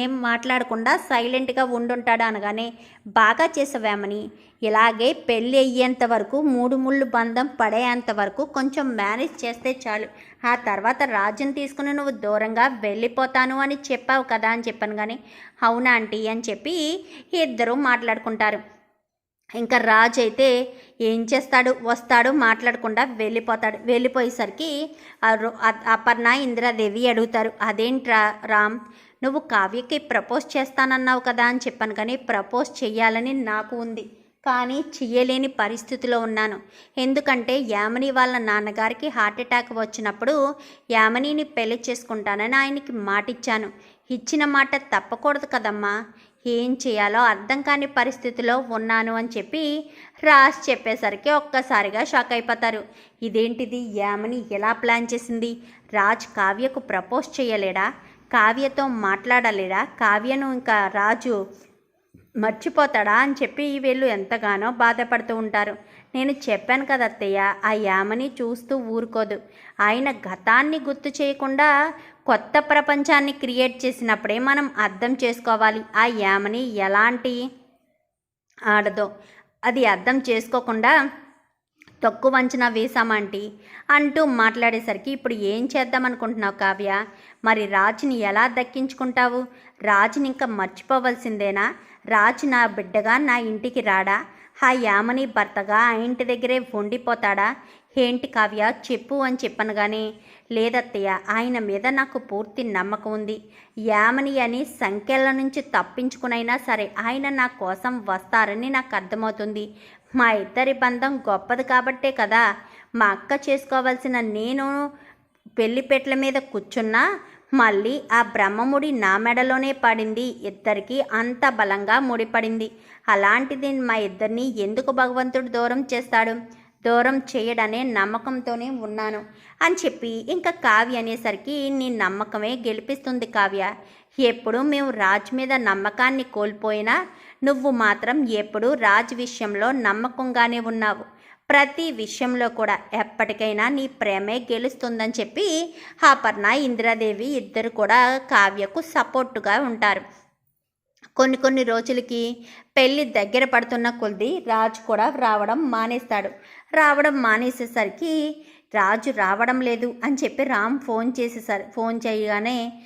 ఏం మాట్లాడకుండా సైలెంట్గా ఉండుంటాడు అనగానే బాగా చేసావేమని? ఇలాగే పెళ్ళి అయ్యేంత వరకు మూడు ముళ్ళు బంధం పడేంత వరకు కొంచెం మేనేజ్ చేస్తే చాలు. ఆ తర్వాత రాజుని తీసుకుని నువ్వు దూరంగా వెళ్ళిపోతాను అని చెప్పావు కదా అని చెప్పాను కానీ అవునా ఆంటీ అని చెప్పి ఇద్దరు మాట్లాడుకుంటారు. ఇంకా రాజు అయితే ఏం చేస్తాడు వస్తాడు మాట్లాడకుండా వెళ్ళిపోతాడు. వెళ్ళిపోయేసరికి అపర్ణ ఇందిరాదేవి అడుగుతారు అదేంట్రా రామ్ నువ్వు కావ్యకి ప్రపోజ్ చేస్తానన్నావు కదా అని చెప్పాను కానీ ప్రపోజ్ చెయ్యాలని నాకు ఉంది. కానీ చెయ్యలేని పరిస్థితిలో ఉన్నాను. ఎందుకంటే యామిని వాళ్ళ నాన్నగారికి హార్ట్ అటాక్ వచ్చినప్పుడు యామినిని పెళ్ళి చేసుకుంటానని ఆయనకి మాటిచ్చాను. ఇచ్చిన మాట తప్పకూడదు కదమ్మా. ఏం చేయాలో అర్థం కాని పరిస్థితిలో ఉన్నాను అని చెప్పి రాజ్ చెప్పేసరికి ఒక్కసారిగా షాక్ అయిపోతారు. ఇదేంటిది? యామని ఎలా ప్లాన్ చేసింది? రాజ్ కావ్యకు ప్రపోజ్ చేయలేడా కావ్యతో మాట్లాడలేడా? కావ్యను ఇంకా రాజు మర్చిపోతాడా అని చెప్పి వీళ్ళు ఎంతగానో బాధపడుతూ ఉంటారు. నేను చెప్పాను కదా అత్తయ్య ఆ యామని చూస్తూ ఊరుకోదు. ఆయన గతాన్ని గుర్తు చేయకుండా కొత్త ప్రపంచాన్ని క్రియేట్ చేసినప్పుడే మనం అర్థం చేసుకోవాలి. ఆ యామని ఎలాంటి ఆడదో. అది అర్థం చేసుకోకుండా తక్కువ అంచనా వేశామంటి. అంటూ మాట్లాడేసరికి ఇప్పుడు ఏం చేద్దామనుకుంటున్నావు కావ్య? మరి రాజుని ఎలా దక్కించుకుంటావు? రాజుని ఇంకా మర్చిపోవలసిందేనా? రాజు నా బిడ్డగా నా ఇంటికి రాడా? ఆ యామని భర్తగా ఆ ఇంటి దగ్గరే వండిపోతాడా? ఏంటి కావ్య చెప్పు అని చెప్పను కానీ లేదత్తయ్య ఆయన మీద నాకు పూర్తి నమ్మకం ఉంది. యామని అని సంఖ్యల నుంచి తప్పించుకునైనా సరే ఆయన నా కోసం వస్తారని నాకు అర్థమవుతుంది. మా ఇద్దరి బంధం గొప్పది కాబట్టే కదా. మా అక్క చేసుకోవాల్సిన నేను పెళ్ళిపెట్ల మీద కూర్చున్నా మళ్ళీ ఆ బ్రహ్మముడి నా మెడలోనే పడింది. ఇద్దరికి అంత బలంగా ముడిపడింది. అలాంటిది మా ఇద్దరిని ఎందుకు భగవంతుడు దూరం చేస్తాడు? దూరం చేయడనే నమ్మకంతోనే ఉన్నాను. అని చెప్పి ఇంకా కావ్య అనేసరికి నీ నమ్మకమే గెలిపిస్తుంది కావ్య. ఎప్పుడు మేము రాజ్ మీద నమ్మకాన్ని కోల్పోయినా నువ్వు మాత్రం ఎప్పుడు రాజ్ విషయంలో నమ్మకంగానే ఉన్నావు. ప్రతి విషయంలో కూడా ఎప్పటికైనా నీ ప్రేమే గెలుస్తుందని చెప్పి అపర్ణ ఇందిరాదేవి ఇద్దరు కూడా కావ్యకు సపోర్టుగా ఉంటారు. కొన్ని కొన్ని రోజులకి పెళ్ళి దగ్గర పడుతున్న కొద్ది రాజు కూడా రావడం మానేస్తాడు. రావడం మానేసేసరికి రాజు రావడం లేదు అని చెప్పి రామ్ ఫోన్ చేసేసరి. ఫోన్ చేయగానే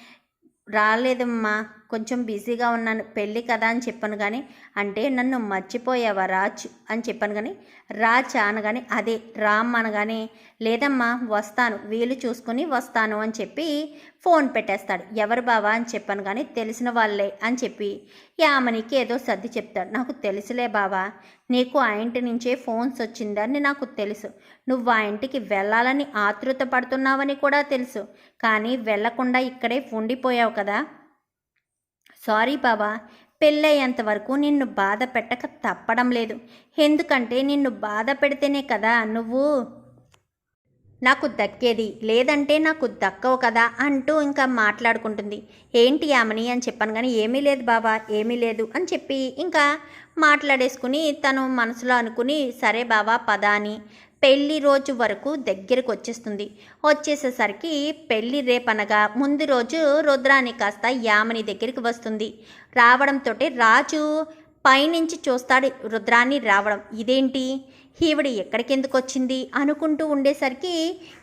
రాలేదమ్మా కొంచెం బిజీగా ఉన్నాను పెళ్ళి కదా అని చెప్పాను కానీ అంటే నన్ను మర్చిపోయావా రాజ్ అని చెప్పాను కానీ రాజ్ అనగానే అదే రామ్ అనగానే లేదమ్మా వస్తాను వీలు చూసుకుని వస్తాను అని చెప్పి ఫోన్ పెట్టేస్తాడు. ఎవరు బావా అని చెప్పాను కానీ తెలిసిన వాళ్ళే అని చెప్పి యామనికి ఏదో సర్ది చెప్తాడు. నాకు తెలుసులే బావా నీకు ఆ ఇంటి నుంచే ఫోన్స్ వచ్చిందని నాకు తెలుసు. నువ్వు ఆ ఇంటికి వెళ్ళాలని ఆతృత పడుతున్నావని కూడా తెలుసు. కానీ వెళ్ళకుండా ఇక్కడే ఉండిపోయావు కదా. సారీ బావా పెళ్ళయ్యేంత వరకు నిన్ను బాధ పెట్టక తప్పడం లేదు. ఎందుకంటే నిన్ను బాధ పెడితేనే కదా నువ్వు నాకు దక్కేది లేదంటే నాకు దక్కవు కదా అంటూ ఇంకా మాట్లాడుకుంటుంది. ఏంటి ఆమెని అని చెప్పాను కానీ ఏమీ లేదు బాబా ఏమీ లేదు అని చెప్పి ఇంకా మాట్లాడేసుకుని తను మనసులో అనుకుని సరే బాబా పద అని పెళ్ళి రోజు వరకు దగ్గరకు వచ్చేస్తుంది. వచ్చేసేసరికి పెళ్ళి రేపనగా ముందు రోజు రుద్రాని కాస్త యామని దగ్గరికి వస్తుంది. రావడంతో రాజు పైనుంచి చూస్తాడు రుద్రాన్ని రావడం. ఇదేంటి? ఈవిడ ఎక్కడికెందుకు వచ్చింది? అనుకుంటూ ఉండేసరికి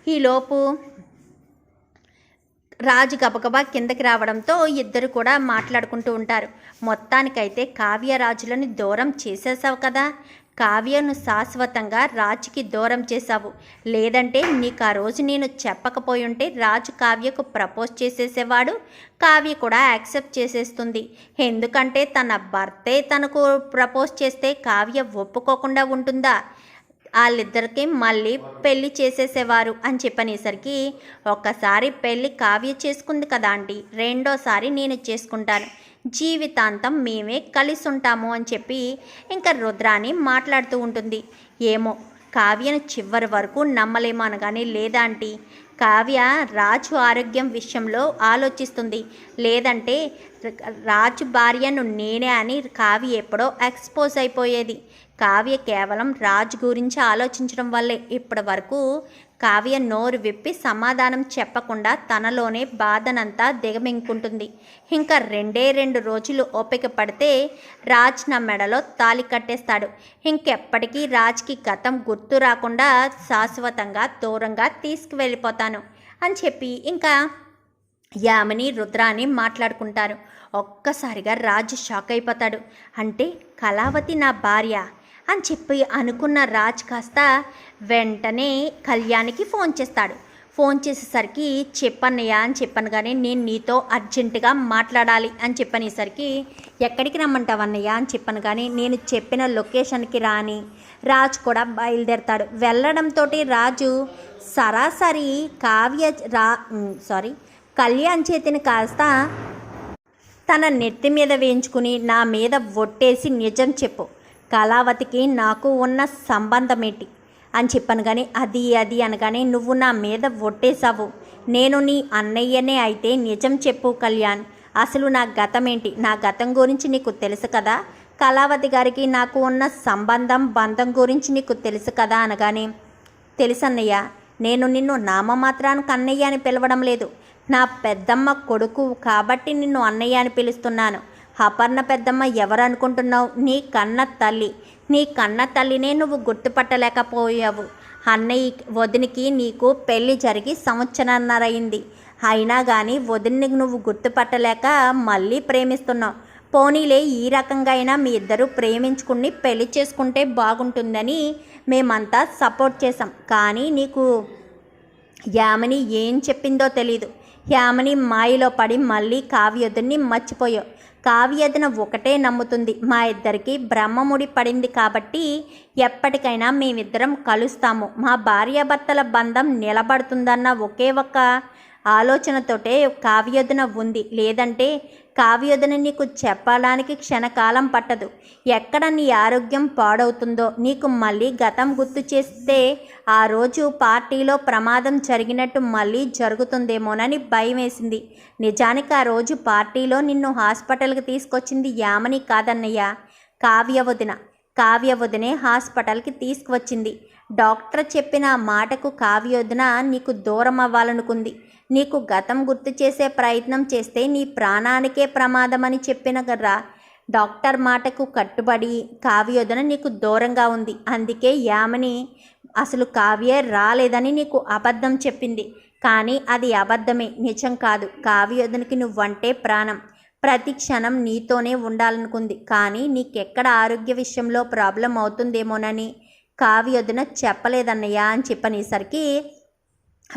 ఈలోపు రాజు గబగబా కిందకి రావడంతో ఇద్దరు కూడా మాట్లాడుకుంటూ ఉంటారు. మొత్తానికైతే కావ్య రాజులను దూరం చేసేసావు కదా? కావ్యను శాశ్వతంగా రాజుకి దూరం చేశావు. లేదంటే నీకు ఆ రోజు నేను చెప్పకపోయి ఉంటే రాజు కావ్యకు ప్రపోజ్ చేసేసేవాడు? కావ్య కూడా యాక్సెప్ట్ చేసేస్తుంది. ఎందుకంటే తన భర్తే తనకు ప్రపోజ్ చేస్తే కావ్య ఒప్పుకోకుండా ఉంటుందా? వాళ్ళిద్దరికి మళ్ళీ పెళ్ళి చేసేసేవారు అని చెప్పనేసరికి ఒక్కసారి పెళ్ళి కావ్య చేసుకుంది కదా ఆంటీ రెండోసారి నేను చేసుకుంటాను. జీవితాంతం మేమే కలిసి ఉంటాము అని చెప్పి ఇంకా రుద్రాని మాట్లాడుతూ ఉంటుంది. ఏమో కావ్యను చివరి వరకు నమ్మలేము అనగానే లేదా ఆంటీ? కావ్య రాజు ఆరోగ్యం విషయంలో ఆలోచిస్తుంది. లేదంటే రాజు భార్యను నేనే అని కావ్య ఎప్పుడో ఎక్స్పోజ్ అయిపోయేది. కావ్య కేవలం రాజ్ గురించి ఆలోచించడం వల్లే. ఇప్పటి వరకు కావ్య నోరు విప్పి సమాధానం చెప్పకుండా తనలోనే బాధనంతా దిగమింగుకుంటుంది. ఇంకా రెండే రెండు రోజులు ఓపిక పడితే రాజ్ నా మెడలో తాలి కట్టేస్తాడు. ఇంకెప్పటికీ రాజ్కి గతం గుర్తు రాకుండా శాశ్వతంగా దూరంగా తీసుకువెళ్ళిపోతాను అని చెప్పి ఇంకా యామిని రుద్రాని మాట్లాడుకుంటారు. ఒక్కసారిగా రాజు షాక్ అయిపోతాడు. అంటే కళావతి నా భార్య. అని చెప్పి అనుకున్న రాజ్ కాస్త వెంటనే కళ్యాణ్కి ఫోన్ చేస్తాడు. ఫోన్ చేసేసరికి చెప్పన్నయ్య అని చెప్పాను కానీ నేను నీతో అర్జెంటుగా మాట్లాడాలి అని చెప్పనేసరికి ఎక్కడికి రమ్మంటావన్నయ్య అని చెప్పాను కానీ నేను చెప్పిన లొకేషన్కి రాని. రాజ్ కూడా బయలుదేరతాడు. వెళ్ళడంతో రాజు సరాసరి కావ్య రా సారీ కళ్యాణ్ చేతిని కాస్త తన నెత్తి మీద వేయించుకుని నా మీద ఒట్టేసి నిజం చెప్పు. కళావతికి నాకు ఉన్న సంబంధం ఏంటి అని చెప్పాను కానీ అది అది అనగానే నువ్వు నా మీద ఒట్టేశావు. నేను నీ అన్నయ్యనే అయితే నిజం చెప్పు కళ్యాణ్. అసలు నా గతం ఏంటి నా గతం గురించి నీకు తెలుసు కదా? కళావతి గారికి నాకు ఉన్న సంబంధం బంధం గురించి నీకు తెలుసు కదా అనగానే తెలుసన్నయ్య నేను నిన్ను నామమాత్రానికి అన్నయ్య అని పిలవడం లేదు. నా పెద్దమ్మ కొడుకు కాబట్టి నిన్ను అన్నయ్య అని పిలుస్తున్నాను. అపర్ణ పెద్దమ్మ ఎవరనుకుంటున్నావు? నీ కన్న తల్లి. నీ కన్న తల్లినే నువ్వు గుర్తుపట్టలేకపోయావు. అన్నయ్య వదినికి నీకు పెళ్ళి జరిగి సంవత్సరన్నరైంది అయినా కానీ వదిన్ని నువ్వు గుర్తుపట్టలేక మళ్ళీ ప్రేమిస్తున్నావు. పోనీలే ఈ రకంగా అయినా మీ ఇద్దరు ప్రేమించుకుని పెళ్ళి చేసుకుంటే బాగుంటుందని మేమంతా సపోర్ట్ చేసాం కానీ నీకు యామిని ఏం చెప్పిందో తెలీదు. యామిని మాయలో పడి మళ్ళీ కావ్యోధుని మర్చిపోయావు. కావ్యదన ఒకటే నమ్ముతుంది. మా ఇద్దరికి బ్రహ్మముడి పడింది కాబట్టి ఎప్పటికైనా మేమిద్దరం కలుస్తాము. మా భార్యాభర్తల బంధం నిలబడుతుందన్న ఒకే ఒక్క ఆలోచనతోటే కావ్యోధన ఉంది. లేదంటే కావ్యోధన నీకు చెప్పడానికి క్షణకాలం పట్టదు. ఎక్కడ నీ ఆరోగ్యం పాడవుతుందో నీకు మళ్ళీ గతం గుర్తు చేస్తే ఆ రోజు పార్టీలో ప్రమాదం జరిగినట్టు మళ్ళీ జరుగుతుందేమోనని భయం వేసింది. నిజానికి ఆ రోజు పార్టీలో నిన్ను హాస్పిటల్కి తీసుకొచ్చింది యామని కాదన్నయ్య. కావ్యవదిన కావ్యవదినే హాస్పిటల్కి తీసుకువచ్చింది. డాక్టర్ చెప్పిన మాటకు కావ్యోధన నీకు దూరం అవ్వాలనుకుంది నీకు గతం గుర్తు చేసే ప్రయత్నం చేస్తే నీ ప్రాణానికే ప్రమాదమని చెప్పిన రా డాక్టర్ మాటకు కట్టుబడి కావ్యోధన నీకు దూరంగా ఉంది. అందుకే యామని అసలు కావ్య రాలేదని నీకు అబద్ధం చెప్పింది. కానీ అది అబద్ధమే నిజం కాదు. కావ్యోధనకి నువ్వంటే ప్రాణం. ప్రతి క్షణం నీతోనే ఉండాలనుకుంది. కానీ నీకెక్కడ ఆరోగ్య విషయంలో ప్రాబ్లం అవుతుందేమోనని కావ్యోధన చెప్పలేదన్నయ్యా అని చెప్పనేసరికి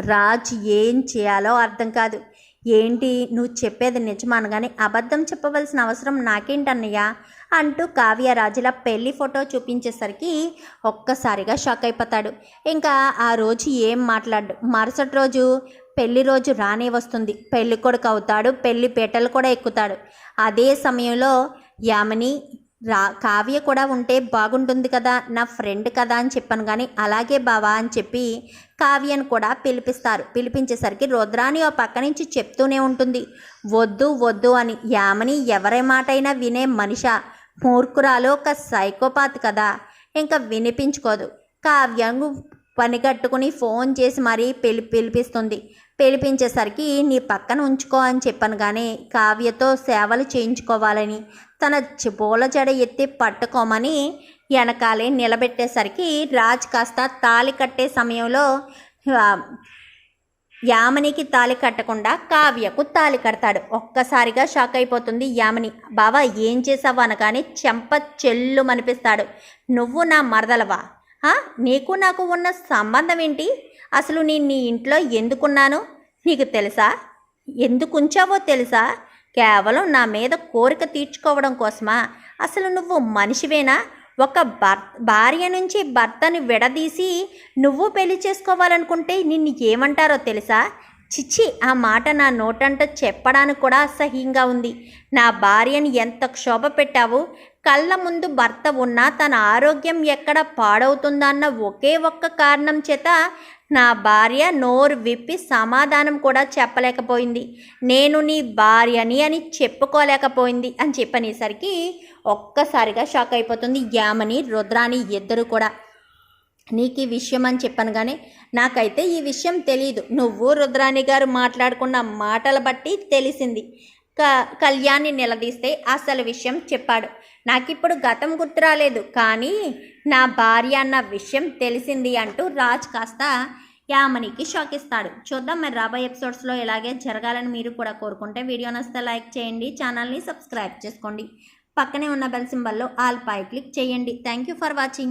రాజ్ ఏం చేయాలో అర్థం కాదు. ఏంటి నువ్వు చెప్పేది నిజమానగానే అబద్ధం చెప్పవలసిన అవసరం నాకేంటన్నయ్యా? అంటూ కావ్యరాజుల పెళ్ళి ఫోటో చూపించేసరికి ఒక్కసారిగా షాక్ అయిపోతాడు. ఇంకా ఆ రోజు ఏం మాట్లాడు? మరుసటి రోజు పెళ్ళి రోజు రానే వస్తుంది. పెళ్ళి కొడుకు అవుతాడు పెళ్ళి పీటలు కూడా ఎక్కుతాడు. అదే సమయంలో యామిని రా కావ్య కూడా ఉంటే బాగుంటుంది కదా నా ఫ్రెండ్ కదా అని చెప్పాను కానీ అలాగే బావా అని చెప్పి కావ్యను కూడా పిలిపిస్తారు. పిలిపించేసరికి రుద్రాని ఆ పక్క నుంచి చెప్తూనే ఉంటుంది. వద్దు వద్దు అని. యామని ఎవరి మాటైనా వినే మనిష. మూర్ఖురాలు ఒక సైకోపాత్ కదా ఇంకా వినిపించుకోదు. కావ్యంగు పనిగట్టుకుని ఫోన్ చేసి మరీ పిలి పిలిపిస్తుంది. పిలిపించేసరికి నీ పక్కన ఉంచుకో అని చెప్పాను కానీ కావ్యతో సేవలు చేయించుకోవాలని తన చి- పూల జడ ఎత్తి పట్టుకోమని వెనకాలే నిలబెట్టేసరికి రాజ్ కాస్త తాళి కట్టే సమయంలో యామనికి తాలి తాళి కట్టకుండా కావ్యకు తాళి కడతాడు. ఒక్కసారిగా షాక్ అయిపోతుంది యామని. బావా ఏం చేసావు? అనగానే చెంప చెల్లు మనిపిస్తాడు నువ్వు నా మరదలవా? నీకు నాకు ఉన్న సంబంధం ఏంటి అసలు నేను నీ ఇంట్లో ఎందుకున్నాను? నీకు తెలుసా? ఎందుకు ఉంచావో తెలుసా? కేవలం నా మీద కోరిక తీర్చుకోవడం కోసమా? అసలు నువ్వు మనిషివేనా? ఒక భర్ భార్య నుంచి భర్తని విడదీసి నువ్వు పెళ్ళి చేసుకోవాలనుకుంటే నిన్ను ఏమంటారో తెలుసా? చిచ్చి ఆ మాట నా నోటంట చెప్పడానికి కూడా అసహ్యంగా ఉంది. నా భార్యని ఎంత క్షోభ పెట్టావు? కళ్ళ ముందు భర్త ఉన్నా తన ఆరోగ్యం ఎక్కడ పాడవుతుందన్న ఒకే ఒక్క కారణం చేత నా భార్య నోరు విప్పి సమాధానం కూడా చెప్పలేకపోయింది. నేను నీ భార్యని అని చెప్పుకోలేకపోయింది అని చెప్పనేసరికి ఒక్కసారిగా షాక్ అయిపోతుంది యామని రుద్రాని ఇద్దరు కూడా. నీకు ఈ విషయం అని చెప్పాను కానీ నాకైతే ఈ విషయం తెలియదు నువ్వు రుద్రాణి గారు మాట్లాడుకున్న మాటల బట్టి తెలిసింది. క కళ్యాణ్ని నిలదీస్తే అసలు విషయం చెప్పాడు. నాకిప్పుడు గతం గుర్తు రాలేదు కానీ నా భార్య అన్న విషయం తెలిసింది అంటూ రాజ్ కాస్త యామనికి షాక్ ఇస్తాడు చూద్దాం మరి రాబోయే ఎపిసోడ్స్లో ఇలాగే జరగాలని మీరు కూడా కోరుకుంటే వీడియో నచ్చితే లైక్ చేయండి ఛానల్ని సబ్స్క్రైబ్ చేసుకోండి. పక్కనే ఉన్న బెల్ సింబల్లో ఆల్ పై క్లిక్ చేయండి. Thank you for watching.